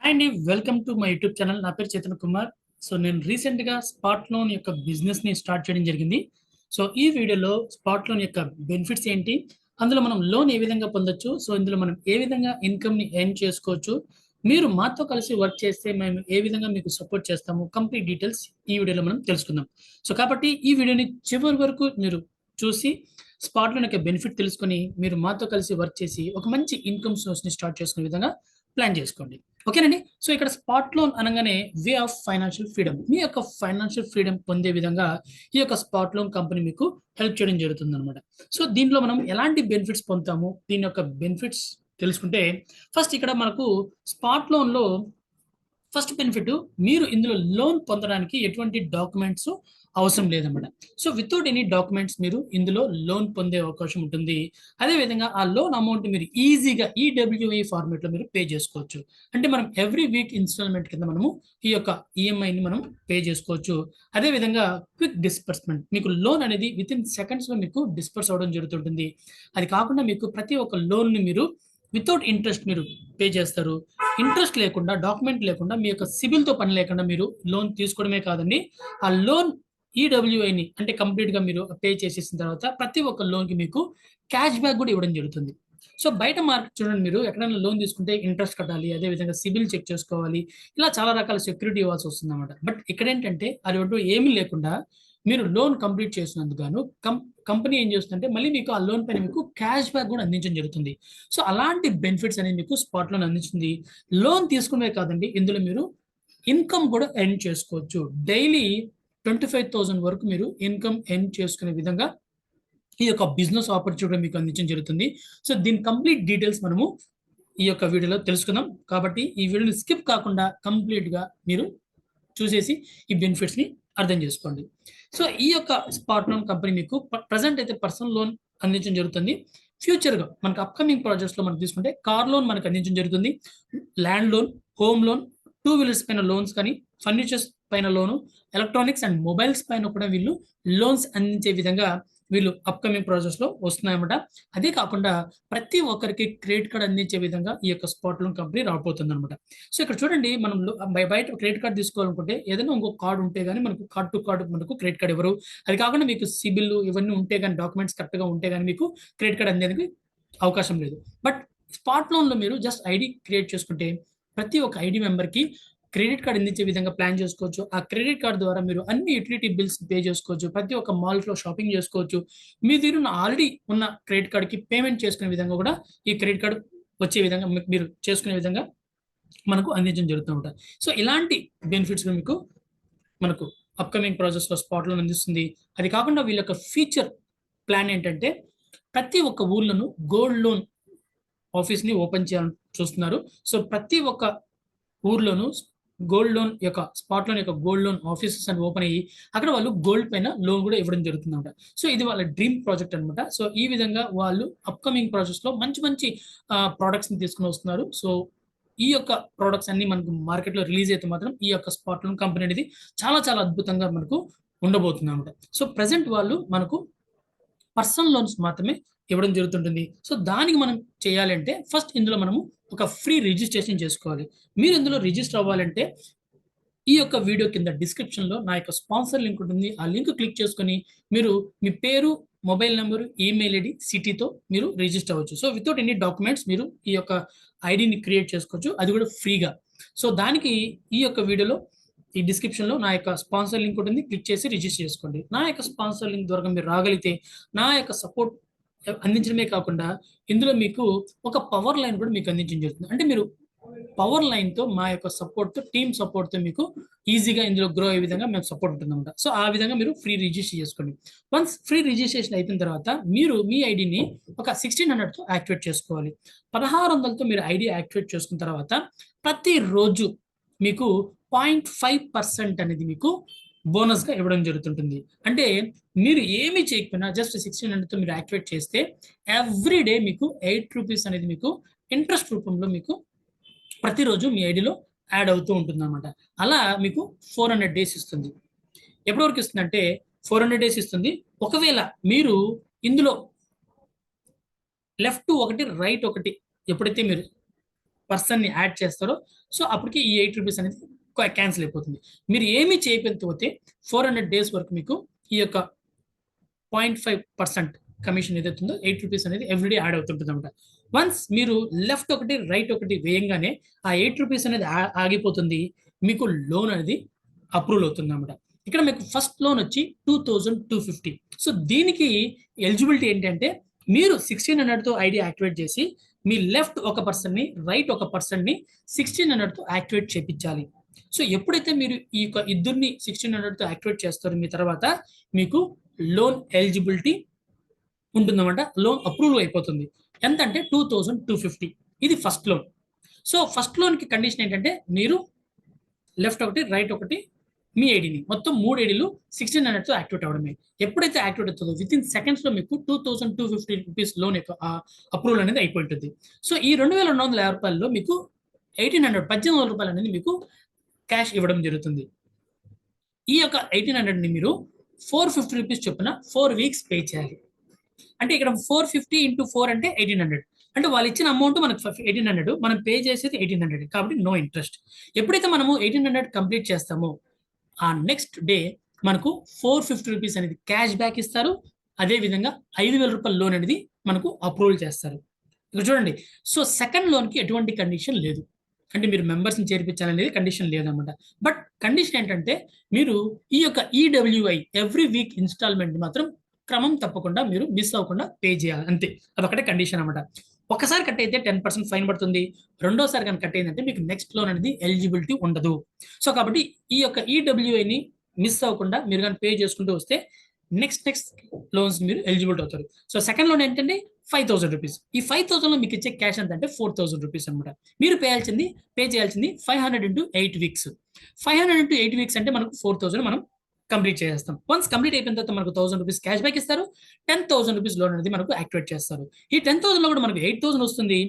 And welcome to my YouTube channel నా పేరు Chetan Kumar so నేను రీసెంట్గా స్పాట్ లోన్ యొక్క బిజినెస్ని స్టార్ట్ చేయడం జరిగింది. సో ఈ వీడియోలో స్పాట్ లోన్ యొక్క బెనిఫిట్స్ ఏంటి? అందులో మనం లోన్ ఏ విధంగా పొందొచ్చు? సో ఇందులో మనం ఏ విధంగా ఇన్కమ్ని ఎర్న్ చేసుకోవచ్చు? మీరు మాతో కలిసి వర్క్ చేస్తే మేము ఏ విధంగా మీకు సపోర్ట్ చేస్తాము? కంప్లీట్ డీటెయిల్స్ ఈ వీడియోలో మనం తెలుసుకుందాం. సో కాబట్టి ఈ వీడియోని చివరి వరకు మీరు చూసి స్పాట్ లోన్ యొక్క బెనిఫిట్ తెలుసుకొని మీరు మాతో కలిసి వర్క్ చేసి ఒక మంచి ఇన్కమ్ సోర్స్ని స్టార్ట్ చేసుకునే విధంగా ప్లాన్ చేసుకోండి. ఓకేనండి? సో ఇక్కడ స్పాట్ లోన్ అనగానే వే ఆఫ్ ఫైనాన్షియల్ ఫ్రీడమ్. మీ యొక్క ఫైనాన్షియల్ ఫ్రీడమ్ పొందే విధంగా ఈ యొక్క స్పాట్ లోన్ కంపెనీ మీకు హెల్ప్ చేయడం జరుగుతుంది అనమాట సో దీంట్లో మనం ఎలాంటి బెనిఫిట్స్ పొందుతాము? దీని యొక్క బెనిఫిట్స్ తెలుసుకుంటే ఫస్ట్ ఇక్కడ మనకు స్పాట్ లోన్లో ఫస్ట్ బెనిఫిట్ మీరు ఇందులో లోన్ పొందడానికి ఎటువంటి డాక్యుమెంట్స్ అవసరం లేదన్నమాట. సో వితౌట్ ఎనీ డాక్యుమెంట్స్ మీరు ఇందులో లోన్ పొందే అవకాశం ఉంటుంది. అదేవిధంగా ఆ లోన్ అమౌంట్ మీరు ఈజీగా ఈడబ్ల్యూఐ ఫార్మేట్లో మీరు పే చేసుకోవచ్చు. అంటే మనం ఎవ్రీ వీక్ ఇన్స్టాల్మెంట్ కింద మనము ఈ యొక్క ఈఎంఐని మనం పే చేసుకోవచ్చు. అదేవిధంగా క్విక్ డిస్పర్స్మెంట్ మీకు లోన్ అనేది విత్ ఇన్ సెకండ్స్లో మీకు డిస్పర్స్ అవ్వడం జరుగుతుంటుంది. అది కాకుండా మీకు ప్రతి ఒక్క లోన్ని మీరు వితౌట్ ఇంట్రెస్ట్ మీరు పే చేస్తారు. ఇంట్రెస్ట్ లేకుండా డాక్యుమెంట్ లేకుండా మీ యొక్క సిబిల్తో పని లేకుండా మీరు లోన్ తీసుకోవడమే కాదండి. ఆ లోన్ ఈడబ్ల్యూఐని అంటే కంప్లీట్గా మీరు పే చేసేసిన తర్వాత ప్రతి ఒక్క లోన్కి మీకు క్యాష్ బ్యాక్ కూడా ఇవ్వడం జరుగుతుంది. సో బయట మార్కెట్ చూడండి మీరు ఎక్కడైనా లోన్ తీసుకుంటే ఇంట్రెస్ట్ కట్టాలి అదేవిధంగా సిబిల్ చెక్ చేసుకోవాలి. ఇలా చాలా రకాల సెక్యూరిటీ ఇవ్వాల్సి వస్తుంది అనమాట బట్ ఇక్కడ ఏంటంటే అది ఏమీ లేకుండా మీరు లోన్ కంప్లీట్ చేసినందుకు గాను కంపెనీ ఏం చేస్తుందంటే మళ్ళీ మీకు ఆ లోన్ పైన మీకు క్యాష్ బ్యాక్ కూడా అందించడం జరుగుతుంది. సో అలాంటి బెనిఫిట్స్ అనేది మీకు స్పాట్ లోన్ అందించింది లోన్ తీసుకునే కాదండి ఇందులో మీరు ఇన్కమ్ కూడా ఎర్న్ చేసుకోవచ్చు. డైలీ ట్వంటీ ఫైవ్ థౌసండ్ వరకు మీరు ఇన్కమ్ ఎర్న్ చేసుకునే విధంగా ఈ యొక్క బిజినెస్ ఆపర్చునిటీ మీకు అందించడం జరుగుతుంది. సో దీని కంప్లీట్ డీటెయిల్స్ మనము ఈ యొక్క వీడియోలో తెలుసుకుందాం. కాబట్టి ఈ వీడియోని స్కిప్ కాకుండా కంప్లీట్గా మీరు చూసేసి ఈ బెనిఫిట్స్ని అర్థం చేసుకోండి. సో ఈ యొక్క స్పాట్ లోన్ కంపెనీ మీకు ప్రజెంట్ అయితే పర్సనల్ లోన్ అందించడం జరుగుతుంది. ఫ్యూచర్గా మనకు అప్కమింగ్ ప్రాజెక్ట్స్లో మనం తీసుకుంటే కార్ లోన్ మనకు అందించడం జరుగుతుంది. Land loan home loan two wheelers పైన లోన్స్ కానీ ఫర్నిచర్స్ పైన లోను ఎలక్ట్రానిక్స్ అండ్ మొబైల్స్ పైన కూడా వీళ్ళు లోన్స్ అందించే విధంగా వీళ్ళు అప్కమింగ్ ప్రాసెస్లో వస్తున్నాయన్నమాట. అదే కాకుండా ప్రతి ఒక్కరికి క్రెడిట్ కార్డ్ అందించే విధంగా ఈ యొక్క స్పాట్ లోన్ కంపెనీ రాబోతుంది అనమాట సో ఇక్కడ చూడండి మనం బయట క్రెడిట్ కార్డ్ తీసుకోవాలనుకుంటే ఏదైనా ఇంకో కార్డు ఉంటే కానీ మనకు కార్డ్ టు కార్డు మనకు క్రెడిట్ కార్డ్ ఇవ్వరు. అది కాకుండా మీకు సిబిల్ ఇవన్నీ ఉంటే కానీ డాక్యుమెంట్స్ కరెక్ట్గా ఉంటే కానీ మీకు క్రెడిట్ కార్డ్ అందేందుకు అవకాశం లేదు. బట్ స్పాట్ లోన్లో మీరు జస్ట్ ఐడి క్రియేట్ చేసుకుంటే ప్రతి ఒక్క ఐడి మెంబర్కి క్రెడిట్ కార్డ్ అందించే విధంగా ప్లాన్ చేసుకోవచ్చు. ఆ క్రెడిట్ కార్డ్ ద్వారా మీరు అన్ని యూటిలిటీ బిల్స్ పే చేసుకోవచ్చు. ప్రతి ఒక్క మాల్స్లో షాపింగ్ చేసుకోవచ్చు. మీ దగ్గర ఆల్రెడీ ఉన్న క్రెడిట్ కార్డ్కి పేమెంట్ చేసుకునే విధంగా కూడా ఈ క్రెడిట్ కార్డ్ వచ్చే విధంగా మీరు చేసుకునే విధంగా మనకు అందించడం జరుగుతూ ఉంటుంది సో ఇలాంటి బెనిఫిట్స్ మీకు మనకు అప్కమింగ్ ప్రాసెస్లో స్పాట్లో అందిస్తుంది. అది కాకుండా వీళ్ళ యొక్క ఫీచర్ ప్లాన్ ఏంటంటే ప్రతి ఒక్క ఊర్లను గోల్డ్ లోన్ ఆఫీస్ని ఓపెన్ చేయాలని చూస్తున్నారు. సో ప్రతి ఒక్క ఊర్లోనూ గోల్డ్ లోన్ యొక్క స్పాట్ లోన్ యొక్క గోల్డ్ లోన్ ఆఫీసెస్ అని ఓపెన్ అయ్యి అక్కడ వాళ్ళు గోల్డ్ పైన లోన్ కూడా ఇవ్వడం జరుగుతుంది అనమాట సో ఇది వాళ్ళ డ్రీమ్ ప్రాజెక్ట్ అనమాట సో ఈ విధంగా వాళ్ళు అప్కమింగ్ ప్రాజెక్ట్స్లో మంచి మంచి ప్రోడక్ట్స్ని తీసుకుని వస్తున్నారు. సో ఈ యొక్క ప్రోడక్ట్స్ అన్ని మనకు మార్కెట్లో రిలీజ్ అయితే మాత్రం ఈ యొక్క స్పాట్ లోన్ కంపెనీ అనేది చాలా చాలా అద్భుతంగా మనకు ఉండబోతుంది అనమాట సో ప్రజెంట్ వాళ్ళు మనకు పర్సనల్ లోన్స్ మాత్రమే ఇవ్వడం జరుగుతుంటుంది. సో దానికి మనం చేయాలంటే ఫస్ట్ ఇందులో మనము ఒక ఫ్రీ రిజిస్ట్రేషన్ చేసుకోవాలి. మీరు ఇందులో రిజిస్టర్ అవ్వాలంటే ఈ యొక్క వీడియో కింద డిస్క్రిప్షన్లో నా యొక్క స్పాన్సర్ లింక్ ఉంటుంది. ఆ లింక్ క్లిక్ చేసుకొని మీరు మీ పేరు మొబైల్ నెంబరు ఈమెయిల్ ఐడి సిటీతో మీరు రిజిస్టర్ అవ్వచ్చు. సో వితౌట్ ఎనీ డాక్యుమెంట్స్ మీరు ఈ యొక్క ఐడిని క్రియేట్ చేసుకోవచ్చు. అది కూడా ఫ్రీగా. సో దానికి ఈ యొక్క వీడియోలో ఈ డిస్క్రిప్షన్లో నా యొక్క స్పాన్సర్ లింక్ ఉంటుంది. క్లిక్ చేసి రిజిస్టర్ చేసుకోండి. నా యొక్క స్పాన్సర్ లింక్ ద్వారా మీరు రాగలిగితే నా యొక్క సపోర్ట్ అందించడమే కాకుండా ఇందులో మీకు ఒక పవర్ లైన్ కూడా మీకు అందించడం జరుగుతుంది. అంటే మీరు పవర్ లైన్తో మా యొక్క సపోర్ట్తో టీమ్ సపోర్ట్తో మీకు ఈజీగా ఇందులో గ్రో అయ్యే విధంగా మేము సపోర్ట్ ఉంటుందన్నమాట. సో ఆ విధంగా మీరు ఫ్రీ రిజిస్టర్ చేసుకోండి. వన్స్ ఫ్రీ రిజిస్ట్రేషన్ అయిన తర్వాత మీరు మీ ఐడిని ఒక సిక్స్టీన్ హండ్రెడ్తో యాక్టివేట్ చేసుకోవాలి. పదహారు వందలతో మీరు ఐడి యాక్టివేట్ చేసుకున్న తర్వాత ప్రతిరోజు మీకు పాయింట్ ఫైవ్ పర్సెంట్ అనేది మీకు బోనస్గా ఇవ్వడం జరుగుతుంటుంది. అంటే మీరు ఏమి చేయకపోయినా జస్ట్ సిక్స్టీన్ హండ్రెడ్తో మీరు యాక్టివేట్ చేస్తే ఎవ్రీ డే మీకు ఎయిట్ రూపీస్ అనేది మీకు ఇంట్రెస్ట్ రూపంలో మీకు ప్రతిరోజు మీ ఐడిలో యాడ్ అవుతూ ఉంటుంది అనమాట అలా మీకు ఫోర్ హండ్రెడ్ డేస్ ఇస్తుంది. ఎప్పటి వరకు ఇస్తుంది అంటే ఫోర్ హండ్రెడ్ డేస్ ఇస్తుంది. ఒకవేళ మీరు ఇందులో లెఫ్ట్ ఒకటి రైట్ ఒకటి ఎప్పుడైతే మీరు పర్సన్ని యాడ్ చేస్తారో సో అప్పటికి ఈ ఎయిట్ రూపీస్ అనేది క్యాన్సిల్ అయిపోతుంది. మీరు ఏమీ చేయకపోతే ఫోర్ హండ్రెడ్ డేస్ వరకు మీకు ఈ యొక్క పాయింట్ ఫైవ్ పర్సెంట్ కమిషన్ ఏదైతే ఉందో ఎయిట్ రూపీస్ అనేది ఎవ్రీడే యాడ్ అవుతుంటుంది అనమాట వన్స్ మీరు లెఫ్ట్ ఒకటి రైట్ ఒకటి వేయంగానే ఆ ఎయిట్ రూపీస్ అనేది ఆగిపోతుంది. మీకు లోన్ అనేది అప్రూవల్ అవుతుంది అనమాట ఇక్కడ మీకు ఫస్ట్ లోన్ వచ్చి two thousand two fifty so దీనికి ఎలిజిబిలిటీ ఏంటంటే మీరు సిక్స్టీన్ హండ్రెడ్తో ఐడి యాక్టివేట్ చేసి మీ లెఫ్ట్ ఒక పర్సన్ని రైట్ ఒక పర్సన్ని సిక్స్టీన్ హండ్రెడ్తో యాక్టివేట్ చేయించాలి సో ఎప్పుడైతే మీరు ఈ యొక్క ఇద్దరిని సిక్స్టీన్ హండ్రెడ్తో యాక్టివేట్ చేస్తారో మీ తర్వాత మీకు లోన్ ఎలిజిబిలిటీ ఉంటుందన్నమాట. లోన్ అప్రూవల్ అయిపోతుంది. ఎంత అంటే టూ థౌజండ్ టూ ఫిఫ్టీ. ఇది ఫస్ట్ లోన్. సో ఫస్ట్ లోన్కి కండిషన్ ఏంటంటే మీరు లెఫ్ట్ ఒకటి రైట్ ఒకటి మీ ఐడిని మొత్తం మూడు ఐడీలు సిక్స్టీన్ హండ్రెడ్తో యాక్టివేట్ అవ్వడమే. ఎప్పుడైతే యాక్టివేట్ అవుతుందో విత్ ఇన్ సెకండ్స్లో మీకు two thousand two fifty rupees loan యొక్క అప్రూవల్ అనేది అయిపోయి ఉంటుంది. సో ఈ రెండు వేల రెండు వందల యాభై రూపాయల్లో మీకు ఎయిటీన్ హండ్రెడ్ పద్దెనిమిది వందల రూపాయలు అనేది మీకు క్యాష్ ఇవ్వడం జరుగుతుంది. ఈ యొక్క ఎయిటీన్ హండ్రెడ్ని మీరు ఫోర్ ఫిఫ్టీ రూపీస్ చొప్పున ఫోర్ వీక్స్ పే చేయాలి. అంటే ఇక్కడ ఫోర్ ఫిఫ్టీ ఇంటూ ఫోర్ అంటే ఎయిటీన్ హండ్రెడ్. అంటే వాళ్ళు ఇచ్చిన అమౌంట్ మనకు ఎయిటీన్ హండ్రెడ్ మనం పే చేసేది ఎయిటీన్ హండ్రెడ్. కాబట్టి నో ఇంట్రెస్ట్. ఎప్పుడైతే మనము ఎయిటీన్ హండ్రెడ్ కంప్లీట్ చేస్తామో ఆ నెక్స్ట్ డే మనకు ఫోర్ ఫిఫ్టీ రూపీస్ అనేది క్యాష్ బ్యాక్ ఇస్తారు. అదేవిధంగా ఐదు వేల రూపాయల లోన్ అనేది మనకు అప్రూవల్ చేస్తారు. ఇక్కడ చూడండి. సో సెకండ్ లోన్కి ఎటువంటి కండిషన్ లేదు. అంటే మీరు మెంబర్స్ని చేర్పించాలనేది కండిషన్ లేదనమాట. బట్ కండిషన్ ఏంటంటే మీరు ఈ యొక్క ఈడబ్ల్యూఐ ఎవ్రీ వీక్ ఇన్స్టాల్మెంట్ మాత్రం క్రమం తప్పకుండా మీరు మిస్ అవ్వకుండా పే చేయాలి. అంతే. అదొకటే కండిషన్ అనమాట. ఒకసారి కట్ అయితే టెన్ పర్సెంట్ ఫైన్ పడుతుంది. రెండోసారి కనుక కట్ అయిందంటే మీకు నెక్స్ట్ లోన్ అనేది ఎలిజిబిలిటీ ఉండదు. సో కాబట్టి ఈ యొక్క ఈడబ్ల్యూఐని మిస్ అవ్వకుండా మీరు కానీ పే చేసుకుంటూ వస్తే నెక్స్ట్ నెక్స్ట్ లోన్స్ మీరు ఎలిజిబుల్ అవుతారు. సో సెకండ్ లోన్ ఏంటంటే ఫైవ్ థౌసండ్ రూపీస్ ఈ ఫైవ్ థౌసండ్లో మీకు ఇచ్చే క్యాష్ ఎంత అంటే ఫోర్ థౌసండ్ రూపీస్ అనమాట మీరు పేయాల్సింది పే చేయాల్సింది five hundred into eight weeks five hundred into eight weeks అంటే మనకు ఫోర్ థౌసండ్ మనం కంప్లీట్ చేస్తాం వన్స్ కంప్లీట్ అయిపోయిన తర్వాత మనకు థౌసండ్ రూపీస్ క్యాష్ బ్యాక్ ఇస్తారు. టెన్ థౌసండ్ రూపీస్ లోన్ అనేది మనకు యాక్టివేట్ చేస్తారు. ఈ టెన్ థౌసండ్లో కూడా మనకు ఎయిట్ థౌసండ్ వస్తుంది.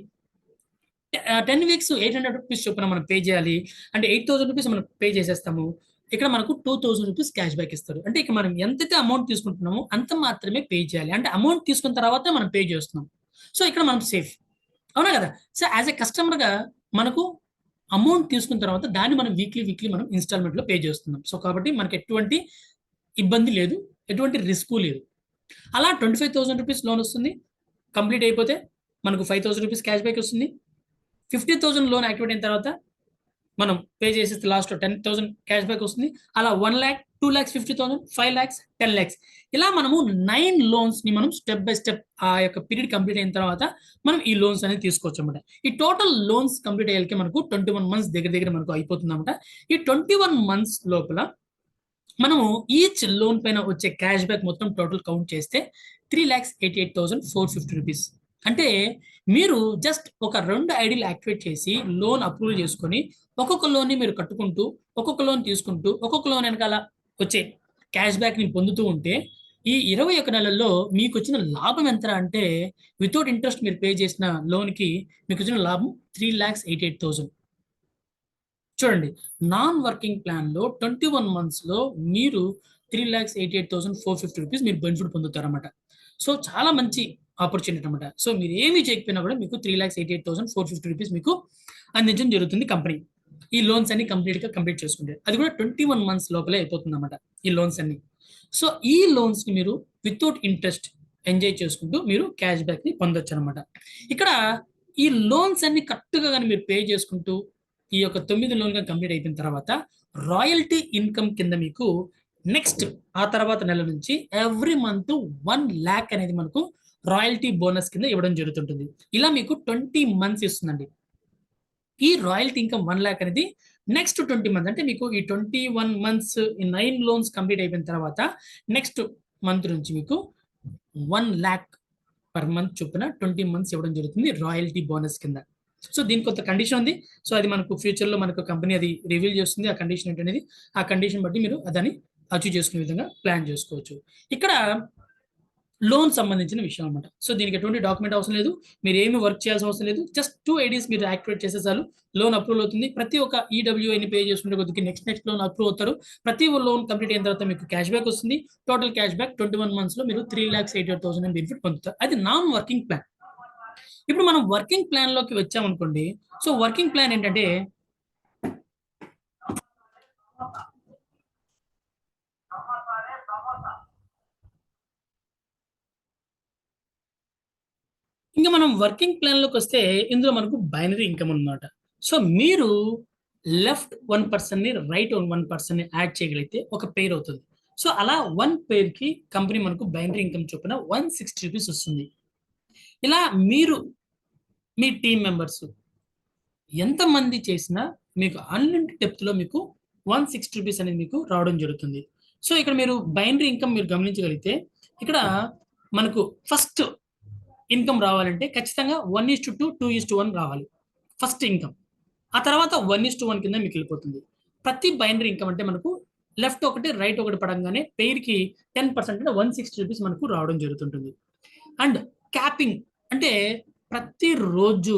Ten weeks eight hundred rupees చొప్పున మనం పే చేయాలి. అంటే ఎయిట్ థౌసండ్ రూపీస్ మనం పే చేసేస్తాము. ఇక్కడ మనకు two thousand rupees cash back ఇస్తారు. అంటే ఇక మనం ఎంతైతే అమౌంట్ తీసుకుంటున్నామో అంత మాత్రమే పే చేయాలి. అంటే అమౌంట్ తీసుకున్న తర్వాత మనం పే చేస్తున్నాం. సో ఇక్కడ మనం సేఫ్ అవునా కదా? సో యాజ్ ఎ కస్టమర్గా మనకు అమౌంట్ తీసుకున్న తర్వాత దాన్ని మనం వీక్లీ వీక్లీ మనం ఇన్స్టాల్మెంట్లో పే చేస్తున్నాం. సో కాబట్టి మనకి ఎటువంటి ఇబ్బంది లేదు. ఎటువంటి రిస్క్ లేదు. అలా twenty five thousand rupees loan వస్తుంది. కంప్లీట్ అయిపోతే మనకు five thousand rupees cash back వస్తుంది. ఫిఫ్టీ థౌసండ్ లోన్ యాక్టివేట్ అయిన తర్వాత మనం పే చేసేస్తే last ten thousand cash back వస్తుంది. అలా one lakh two lakhs fifty thousand five lakhs ten lakhs ఇలా మనము నైన్ లోన్స్ని మనం స్టెప్ బై స్టెప్ ఆ యొక్క పీరియడ్ కంప్లీట్ అయిన తర్వాత మనం ఈ లోన్స్ అనేది తీసుకోవచ్చు అనమాట ఈ టోటల్ లోన్స్ కంప్లీట్ అయ్యేకి మనకు ట్వంటీ వన్ మంత్స్ దగ్గర దగ్గర మనకు అయిపోతుంది అనమాట ఈ ట్వంటీ వన్ మంత్స్ లోపల మనము ఈచ్ లోన్ పైన వచ్చే క్యాష్ బ్యాక్ మొత్తం టోటల్ కౌంట్ చేస్తే three lakhs eighty eight thousand four fifty rupees అంటే మీరు జస్ట్ ఒక రెండు ఐడీలు యాక్టివేట్ చేసి లోన్ అప్రూవల్ చేసుకొని ఒక్కొక్క లోన్ని మీరు కట్టుకుంటూ ఒక్కొక్క లోన్ తీసుకుంటూ ఒక్కొక్క లోన్ వెనకాల వచ్చే క్యాష్ బ్యాక్ని పొందుతూ ఉంటే ఈ ఇరవై ఒక నెలల్లో మీకు వచ్చిన లాభం ఎంత అంటే వితౌట్ ఇంట్రెస్ట్ మీరు పే చేసిన లోన్కి మీకు వచ్చిన లాభం three lakhs eighty eight thousand చూడండి నాన్ వర్కింగ్ ప్లాన్లో ట్వంటీ వన్ మంత్స్లో మీరు three lakhs eighty eight thousand four fifty rupees మీరు బెనిఫిట్ పొందుతారన్నమాట. సో చాలా మంచి ఆపర్చునిటీ అనమాట సో మీరు ఏమీ చేయకపోయినా కూడా మీకు three lakhs eighty eight thousand four fifty rupees మీకు అందించడం జరుగుతుంది కంపెనీ ఈ లోన్స్ అన్ని కంప్లీట్గా కంప్లీట్ చేసుకుంటే అది కూడా ట్వంటీ వన్ మంత్స్ లోపలే అయిపోతుంది అనమాట ఈ లోన్స్ అన్ని. సో ఈ లోన్స్ని మీరు వితౌట్ ఇంట్రెస్ట్ ఎంజాయ్ చేసుకుంటూ మీరు క్యాష్ బ్యాక్ని పొందొచ్చు అనమాట ఇక్కడ ఈ లోన్స్ అన్ని కరెక్ట్గా కానీ మీరు పే చేసుకుంటూ ఈ యొక్క తొమ్మిది లోన్గా కంప్లీట్ అయిపోయిన తర్వాత రాయల్టీ ఇన్కమ్ కింద మీకు నెక్స్ట్ ఆ తర్వాత నెల నుంచి ఎవ్రీ మంత్ వన్ ల్యాక్ అనేది మనకు రాయల్టీ బోనస్ కింద ఇవ్వడం జరుగుతుంటుంది. ఇలా మీకు ట్వంటీ మంత్స్ ఇస్తుందండి. ఈ రాయల్టీ ఇన్కమ్ వన్ ల్యాక్ అనేది నెక్స్ట్ ట్వంటీ మంత్స్ అంటే మీకు ఈ ట్వంటీ వన్ మంత్స్ ఈ నైన్ లోన్స్ కంప్లీట్ అయిపోయిన తర్వాత నెక్స్ట్ మంత్ నుంచి మీకు వన్ ల్యాక్ పర్ మంత్ చొప్పున ట్వంటీ మంత్స్ ఇవ్వడం జరుగుతుంది రాయల్టీ బోనస్ కింద. సో దీనికి కొంత కండిషన్ ఉంది. సో అది మనకు ఫ్యూచర్లో మనకు కంపెనీ అది రివీల్ చేస్తుంది. ఆ కండిషన్ ఏంటనేది ఆ కండిషన్ బట్టి మీరు దాన్ని అచీవ్ చేసుకునే విధంగా ప్లాన్ చేసుకోవచ్చు. ఇక్కడ లోన్ సంబంధించిన విషయం అనమాట సో దీనికి ఎటువంటి డాక్యుమెంట్ అవసరం లేదు. మీరు ఏమి వర్క్ చేయాల్సిన అవసరం లేదు. జస్ట్ టూ ఐడీస్ మీరు యాక్టివేట్ చేసే చాలు. లోన్ అప్రూవల్ అవుతుంది. ప్రతి ఒక్క ఈడబ్ల్యూఐని పే చేసుకుంటే కొద్దిగా నెక్స్ట్ నెక్స్ట్ లోన్ అప్రూవ్ అవుతారు. ప్రతి లోన్ కంప్లీట్ అయిన తర్వాత మీకు క్యాష్ బ్యాక్ వస్తుంది. Total cash back twenty one మంత్స్లో మీరు three lakhs eighty eight thousand benefit పొందుతారు. అది నాన్ వర్కింగ్ ప్లాన్. ఇప్పుడు మనం వర్కింగ్ ప్లాన్లోకి వచ్చామనుకోండి. సో వర్కింగ్ ప్లాన్ ఏంటంటే ఇంకా మనం వర్కింగ్ ప్లాన్లోకి వస్తే ఇందులో మనకు బైనరీ ఇన్కమ్ అన్నమాట. సో మీరు లెఫ్ట్ వన్ పర్సన్ని రైట్ వన్ పర్సన్ని యాడ్ చేయగలిగితే ఒక పేర్ అవుతుంది. సో అలా వన్ పేర్కి కంపెనీ మనకు బైనరీ ఇన్కమ్ చొప్పున వన్ సిక్స్టీ రూపీస్ వస్తుంది. ఇలా మీరు మీ టీం మెంబర్స్ ఎంతమంది చేసినా మీకు అన్లిమిటెడ్ డెప్త్లో మీకు వన్ సిక్స్టీ రూపీస్ అనేది మీకు రావడం జరుగుతుంది. సో ఇక్కడ మీరు బైనరీ ఇన్కమ్ మీరు గమనించగలిగితే ఇక్కడ మనకు ఫస్ట్ ఇన్కమ్ రావాలంటే ఖచ్చితంగా one is to two two is to one రావాలి. ఫస్ట్ ఇన్కమ్ ఆ తర్వాత వన్ ఈస్ టు వన్ కింద మీకు వెళ్ళిపోతుంది. ప్రతి బైనరీ ఇన్కమ్ అంటే మనకు లెఫ్ట్ ఒకటి రైట్ ఒకటి పడంగానే పేరుకి టెన్ పర్సెంట్ అంటే వన్ సిక్స్టీ రూపీస్ మనకు రావడం జరుగుతుంటుంది. అండ్ క్యాపింగ్ అంటే ప్రతిరోజు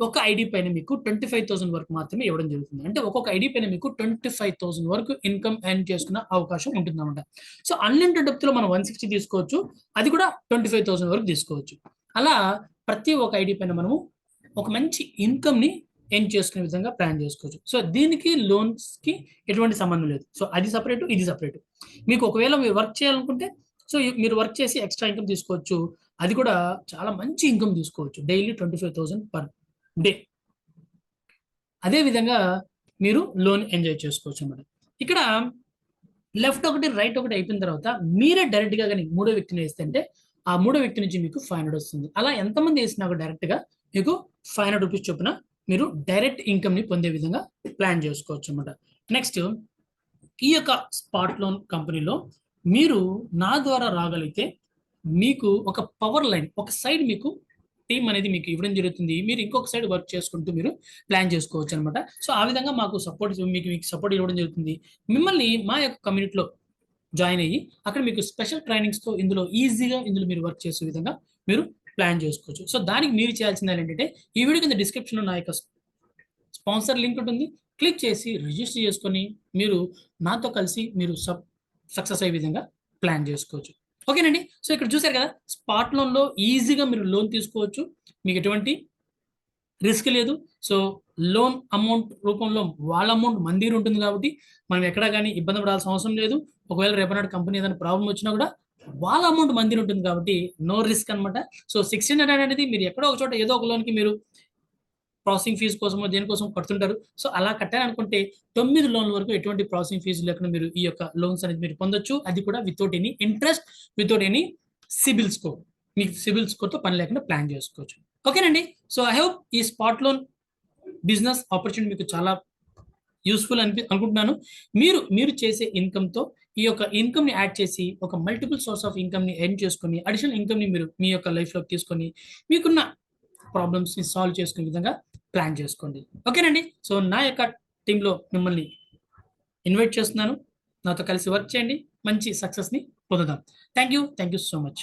ఒక ఐడి పైన మీకు ట్వంటీ ఫైవ్ థౌసండ్ వరకు మాత్రమే ఇవ్వడం జరుగుతుంది. అంటే ఒక్కొక్క ఐడి పైన మీకు ట్వంటీ ఫైవ్ థౌసండ్ వరకు ఇన్కమ్ ఎర్న్ చేసుకునే అవకాశం ఉంటుంది అనమాట సో అన్లిమిటెడ్ డెప్త్లో మనం వన్ సిక్స్టీ తీసుకోవచ్చు. అది కూడా ట్వంటీ ఫైవ్ థౌసండ్ వరకు తీసుకోవచ్చు. అలా ప్రతి ఒక్క ఐడి పైన మనము ఒక మంచి ఇన్కమ్ని చేసుకునే విధంగా ప్లాన్ చేసుకోవచ్చు. సో దీనికి లోన్స్కి ఎటువంటి సంబంధం లేదు. సో అది సపరేట్ ఇది సపరేట్ మీకు ఒకవేళ మీరు వర్క్ చేయాలనుకుంటే సో మీరు వర్క్ చేసి ఎక్స్ట్రా ఇన్కమ్ తీసుకోవచ్చు. అది కూడా చాలా మంచి ఇన్కమ్ తీసుకోవచ్చు. Daily twenty five thousand per day అదే విధంగా మీరు లోన్ ఎంజాయ్ చేసుకోవచ్చు అన్నమాట. ఇక్కడ లెఫ్ట్ ఒకటి రైట్ ఒకటి అయిపోయిన తర్వాత మీరే డైరెక్ట్గా కానీ మూడో వ్యక్తిని వేస్తే అంటే ఆ మూడో వ్యక్తి నుంచి మీకు ఫైవ్ హండ్రెడ్ వస్తుంది. అలా ఎంతమంది వేసినా డైరెక్ట్గా మీకు ఫైవ్ హండ్రెడ్ రూపీస్ చొప్పున మీరు డైరెక్ట్ ఇన్కమ్ని పొందే విధంగా ప్లాన్ చేసుకోవచ్చు అనమాట నెక్స్ట్ ఈ యొక్క స్పాట్ లోన్ కంపెనీలో మీరు నా ద్వారా రాగలిగితే మీకు ఒక పవర్ లైన్ ఒక సైడ్ మీకు టీం అనేది మీకు ఇవ్వడం జరుగుతుంది. మీరు ఇంకొక సైడ్ వర్క్ చేసుకుంటూ మీరు ప్లాన్ చేసుకోవచ్చు అనమాట సో ఆ విధంగా మాకు సపోర్ట్ మీకు మీకు సపోర్ట్ ఇవ్వడం జరుగుతుంది. మిమ్మల్ని మా యొక్క కమ్యూనిటీలో జాయిన్ అయ్యి అక్కడ మీకు స్పెషల్ ట్రైనింగ్స్తో ఇందులో ఈజీగా ఇందులో మీరు వర్క్ చేసే విధంగా మీరు ప్లాన్ చేసుకోవచ్చు. సో దానికి మీరు చేయాల్సింది ఏంటంటే ఈ వీడియో కింద డిస్క్రిప్షన్లో నా యొక్క స్పాన్సర్ లింక్ ఉంటుంది. క్లిక్ చేసి రిజిస్టర్ చేసుకొని మీరు నాతో కలిసి మీరు సబ్ సక్సెస్ అయ్యే విధంగా ప్లాన్ చేసుకోవచ్చు. ఓకేనండి? సో ఇక్కడ చూసారు కదా స్పాట్ లోన్లో ఈజీగా మీరు లోన్ తీసుకోవచ్చు. మీకు ఎటువంటి రిస్క్ లేదు. సో లోన్ అమౌంట్ రూపంలో వాళ్ళ అమౌంట్ మందిర్ ఉంటుంది కాబట్టి మనం ఎక్కడా కానీ ఇబ్బంది పడాల్సిన అవసరం లేదు. ఒకవేళ రేపనాడు కంపెనీ ఏదైనా ప్రాబ్లం వచ్చినా కూడా వాళ్ళ అమౌంట్ మందిని ఉంటుంది కాబట్టి నో రిస్క్ అనమాట సో సిక్స్టీన్ హండ్రెడ్ అనేది మీరు ఎక్కడో ఒక చోట ఏదో ఒక లోన్కి మీరు ప్రాసెసింగ్ ఫీజు కోసమో దేనికోసం కడుతుంటారు. సో అలా కట్టాలనుకుంటే తొమ్మిది లోన్ల వరకు ఎటువంటి ప్రాసెసింగ్ ఫీజు లేకుండా మీరు ఈ యొక్క లోన్స్ అనేది మీరు పొందొచ్చు. అది కూడా without any interest without any CIBIL score. మీకు సిబిల్ స్కోర్తో పని లేకుండా ప్లాన్ చేసుకోవచ్చు. ఓకేనండి. సో ఐ హోప్ ఈ స్పాట్ లోన్ బిజినెస్ ఆపర్చునిటీ మీకు చాలా యూస్ఫుల్ అనిపి అనుకుంటున్నాను. మీరు మీరు చేసే ఇన్కమ్తో ఈ యొక్క ఇన్కమ్ని యాడ్ చేసి ఒక మల్టిపుల్ సోర్స్ ఆఫ్ ఇన్కమ్ని ఎర్న్ చేసుకొని అడిషనల్ ఇన్కమ్ని మీరు మీ యొక్క లైఫ్లోకి తీసుకొని మీకున్న ప్రాబ్లమ్స్ని సాల్వ్ చేసుకునే విధంగా ప్లాన్ చేసుకోండి. ఓకేనండి? సో నా యొక్క టీంలో మిమ్మల్ని ఇన్వైట్ చేస్తున్నాను. నాతో కలిసి వర్క్ చేయండి. మంచి సక్సెస్ని పొందుదాం. Thank you thank you so much